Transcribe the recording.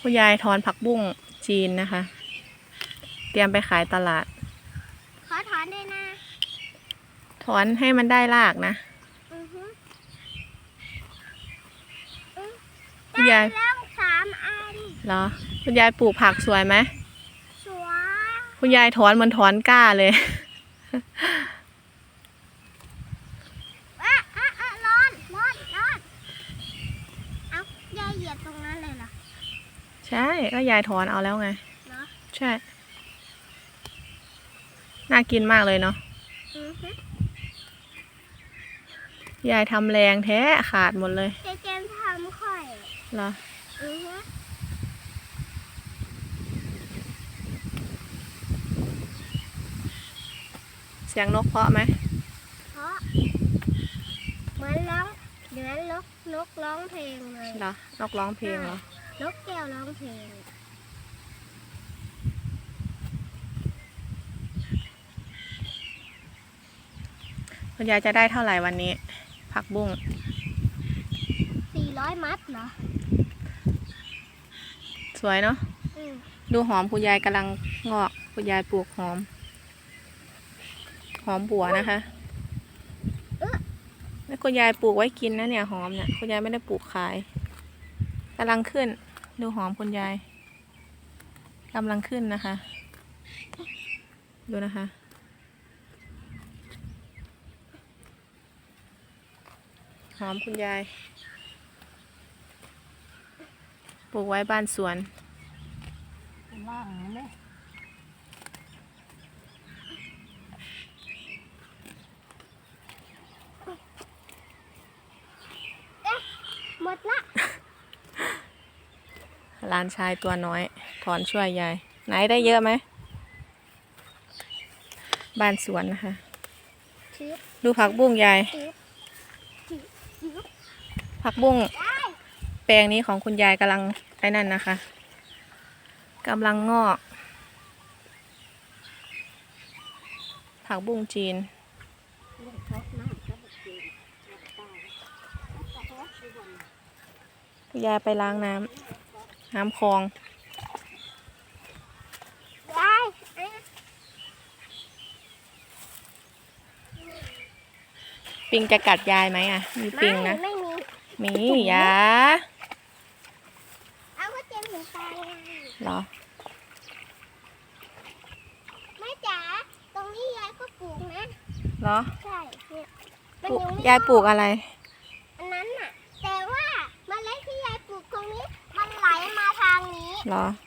คุณยายถอนผักบุ้งจีนนะคะ เตรียมไปขายตลาด ขอถอนด้วยนะถอนให้มันได้รากนะ อือฮึคุณยาย ได้แล้วสามอันเหรอ คุณยายปลูกผักสวยไหมสวยคุณยายถอนเหมันถอนกล้าเลย อะอะอะร้อนร้อนร้อนเอายายเหยียบตรงนั้นเลยเหรอ ใช่ ก็ยายถอนเอาแล้วไง เนาะใช่ น่ากินมากเลยเนาะ อือฮึยายทำแรงแท้ขาดหมดเลยเจเจมทำค่อย เหรอ อือฮึเสียงนกเพราะไหม เพราะเหมือนร้องเหมือนนกนกร้องเพลงเลย เหรอ นกร้องเพลงเหรอ นกแก้วร้องเพลงคุณยายจะได้เท่าไหร่วันนี้ ผักบุ้งสี่ร้อยมัดเหรอ สวยเนาะอืมดูหอมคุณยายกำลังงอกคุณยายปลูกหอม หอมบัวนะคะแล้วคุณยายปลูกไว้กินนะเนี่ยหอมเนี่ยคุณยายไม่ได้ปลูกขายกำลังขึ้น ดูหอมคุณยายกำลังขึ้นนะคะ ดูนะคะ หอมคุณยาย ปลูกไว้บ้านสวน ล่างเลย หมดละ ลานชายตัวน้อย ถอนช่วยยาย ไหนได้เยอะไหม บ้านสวนนะคะ ดูผักบุ้งยาย ผักบุ้งแปลงนี้ของคุณยายกำลังไอ้นั่นนะคะกำลังงอก ผักบุ้งจีนยายไปล้างน้ำ น้ำคลองยายเอ๊ะปิงจะกัดยายไหมอะ มีปิงนะ ไม่มี มียาเอาก็เจมถึงตายไงเหรอแม่จ๋า ตรงนี้ยายก็ปลูกนะ เหรอ ใช่เนี่ยมันปลูกยังไม่ยายปลูกอะไร เมล็ดที่ยายปลูกตรงนี้ มันไหลมาทางนี้ เหรอ ใ